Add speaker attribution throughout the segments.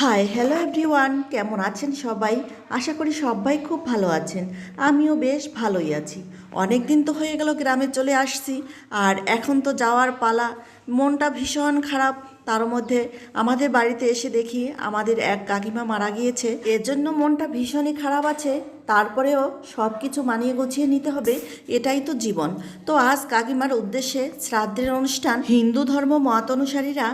Speaker 1: Hi hello everyone কেমন আছেন সবাই? আশা করি সবাই খুব ভালো আছেন। আমিও বেশ ভালোই আছি। অনেক দিন তো হয়ে গেল গ্রামে চলে আসছি, আর এখন তো যাওয়ার পালা। মনটা ভীষণ খারাপ। তার মধ্যে আমাদের বাড়িতে এসে দেখি আমাদের এক কাকিমা মারা গিয়েছে। এর জন্য মনটা ভীষণই খারাপ আছে। তারপরেও সব কিছু মানিয়ে গুছিয়ে নিতে হবে, এটাই তো জীবন। তো আজ কাকিমার উদ্দেশ্যে শ্রাদ্ধের অনুষ্ঠান হিন্দু ধর্ম মত অনুসারীরা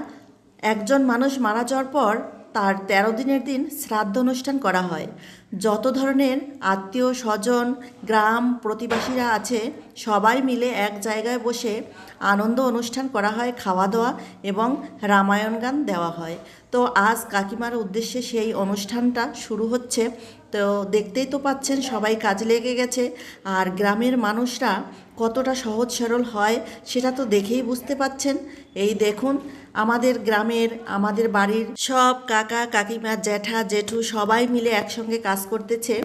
Speaker 1: একজন মানুষ মারা যাওয়ার পর তার তেরো দিনের দিন শ্রাদ্ধ অনুষ্ঠান করা হয়। যত ধরনের আত্মীয় স্বজন, গ্রাম প্রতিবেশীরা আছে, সবাই মিলে এক জায়গায় বসে আনন্দ অনুষ্ঠান করা হয় খাওয়া দাওয়া এবং রামায়ণ গান দেওয়া হয়। তো আজ কাকিমার উদ্দেশ্যে সেই অনুষ্ঠানটা শুরু হচ্ছে। তো দেখতেই তো পাচ্ছেন সবাই কাজে লেগে গেছে আর গ্রামের মানুষরা কতটা সহজ সরল হয় সেটা তো দেখেই বুঝতে পাচ্ছেন। এই দেখুন, আমাদের গ্রামের, আমাদের বাড়ির সব কাকা, কাকিমা, জ্যাঠা, জেঠু সবাই মিলে একসঙ্গে কাজ করতেছে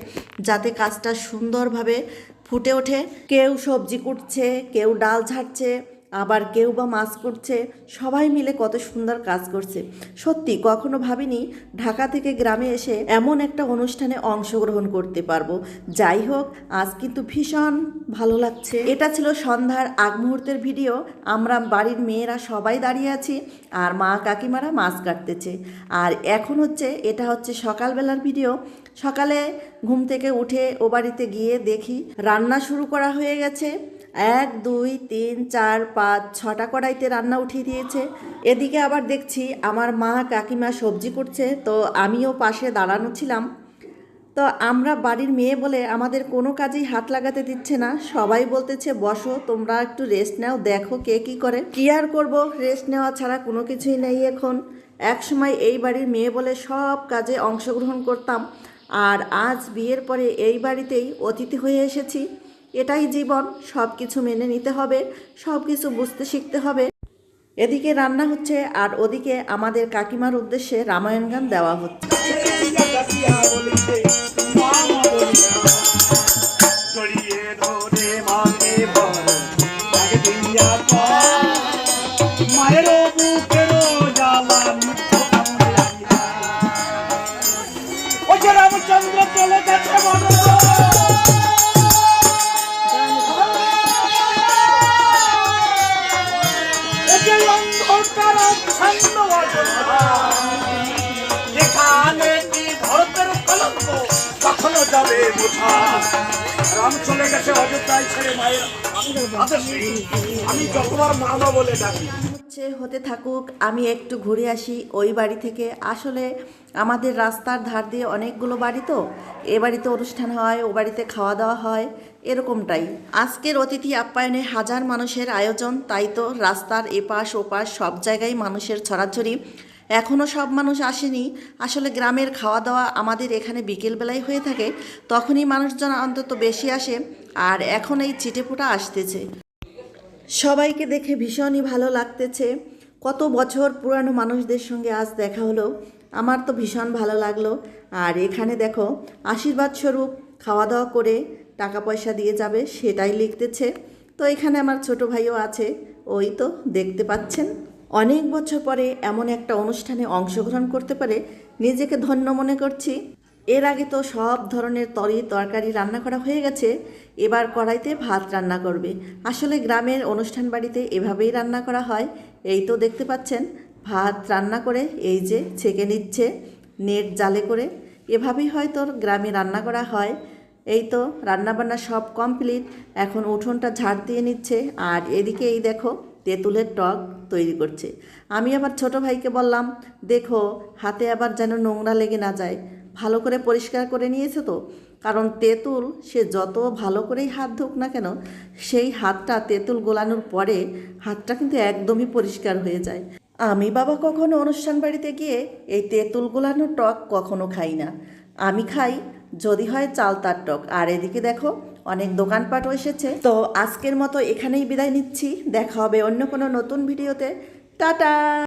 Speaker 1: যাতে কাজটা সুন্দরভাবে ফুটে ওঠে। কেউ সবজি কুটছে কেউ ডাল ঝাড়ছে। আবার কেউ বা মাছ করছে, সবাই মিলে কত সুন্দর কাজ করছে। সত্যি, কখনো ভাবিনি ঢাকা থেকে গ্রামে এসে এমন একটা অনুষ্ঠানে অংশগ্রহণ করতে পারব। যাই হোক, আজ কিন্তু ভীষণ ভালো লাগছে। এটা ছিল সন্ধ্যার আগ মুহূর্তের ভিডিও। আমরা বাড়ির মেয়েরা সবাই দাঁড়িয়ে আছি আর মা কাকিমারা মাছ কাটতেছে। আর এখন হচ্ছে, এটা হচ্ছে সকালবেলার ভিডিও। সকালে ঘুম থেকে উঠে ও বাড়িতে গিয়ে দেখি রান্না শুরু করা হয়ে গেছে। এক, দুই, তিন, চার, পাঁচ, ছটা কড়াইতে রান্না উঠিয়ে দিয়েছে। এদিকে আবার দেখছি আমার মা কাকিমা সবজি করছে, তো আমিও পাশে দাঁড়ানো ছিলাম। তো আমরা বাড়ির মেয়ে বলে আমাদের কোনো কাজেই হাত লাগাতে দিচ্ছে না। সবাই বলতেছে, বসো, তোমরা একটু রেস্ট নাও, দেখো কে কি করে। কি আর করব? রেস্ট নেওয়া ছাড়া কোনো কিছুই নেই এখন। এক সময় এই বাড়ির মেয়ে বলে সব কাজে অংশগ্রহণ করতাম। আর আজ বিয়ের পরে এই বাড়িতেই অতিথি হয়ে এসেছি। এটাই জীবন সব কিছু মেনে নিতে হবে সব কিছু বুঝতে শিখতে হবে। এদিকে রান্না হচ্ছে আর ওদিকে আমাদের কাকিমার উদ্দেশ্যে রামায়ণ গান দেওয়া হচ্ছে।
Speaker 2: জড়িয়ে ধরে যেখানে কি ভারতের কলঙ্ক কখনো যাবে রাম চলে গেছে অযোধ্যায় ছেড়ে মায়ের আমি যতবার মামা বলে ডাকি।
Speaker 1: হতে থাকুক, আমি একটু ঘুরে আসি। ওই বাড়ি থেকে আসলে আমাদের রাস্তার ধার দিয়ে অনেকগুলো বাড়ি তো। এ বাড়িতে অনুষ্ঠান হয়, ও বাড়িতে খাওয়া দাওয়া হয়, এরকমটাই। আজকের অতিথি আপ্যায়নে হাজার মানুষের আয়োজন, তাই তো রাস্তার এপাশ ওপাশ সব জায়গায় মানুষের ছড়াছড়ি। এখনও সব মানুষ আসেনি। আসলে গ্রামের খাওয়া দাওয়া আমাদের এখানে বিকেলবেলায় হয়ে থাকে, তখনই মানুষজন অন্তত বেশি আসে আর এখন এই চিটেফোঁটা আসতেছে। সবাইকে দেখে ভীষণই ভালো লাগতেছে। কত বছর পুরানো মানুষদের সঙ্গে আজ দেখা হলো, আমার তো ভীষণ ভালো লাগল। আর এখানে দেখো, আশীর্বাদ স্বরূপ খাওয়া দাওয়া করে টাকা পয়সা দিয়ে যাবে সেটাই লিখতেছে। তো এখানে আমার ছোট ভাইও আছে, ওই তো দেখতে পাচ্ছেন। অনেক বছর পরে এমন একটা অনুষ্ঠানে অংশগ্রহণ করতে পারে নিজেকে ধন্য মনে করছি। এর আগে তো সব ধরনের তরি তরকারি রান্না করা হয়ে গেছে, এবার কড়াইতে ভাত রান্না করবে। আসলে গ্রামের অনুষ্ঠান বাড়িতে এভাবেই রান্না করা হয়, এই তো দেখতে পাচ্ছেন, ভাত রান্না করে এই যে ছেঁকে নিচ্ছে, নেট জালে করে। এভাবেই হয়তো গ্রামে রান্না করা হয়, এই তো রান্নাবান্না সব কমপ্লিট এখন উঠোনটা ঝাড় দিয়ে নিচ্ছে, আর এদিকে এই দেখো তেঁতুলের টক তৈরি করছে। আমি আবার ছোট ভাইকে বললাম, দেখো, হাতে আবার যেন নোংরা লেগে না যায়। ভালো করে পরিষ্কার করে নিয়েছে তো। কারণ তেঁতুল, সে যত ভালো করেই হাত ধুক না কেন, সেই হাতটা তেঁতুল গোলানোর পরে হাতটা কিন্তু একদমই পরিষ্কার হয়ে যায়। আমি বাবা কখনো অনুষ্ঠান বাড়িতে গিয়ে এই তেঁতুল গোলানোর টক কখনো খাই না। আমি খাই, যদি হয় চালতার টক। আর এদিকে দেখো অনেক দোকানপাটও এসেছে। তো আজকের মতো এখানেই বিদায় নিচ্ছি। দেখা হবে অন্য কোনো নতুন ভিডিওতে। টাটা!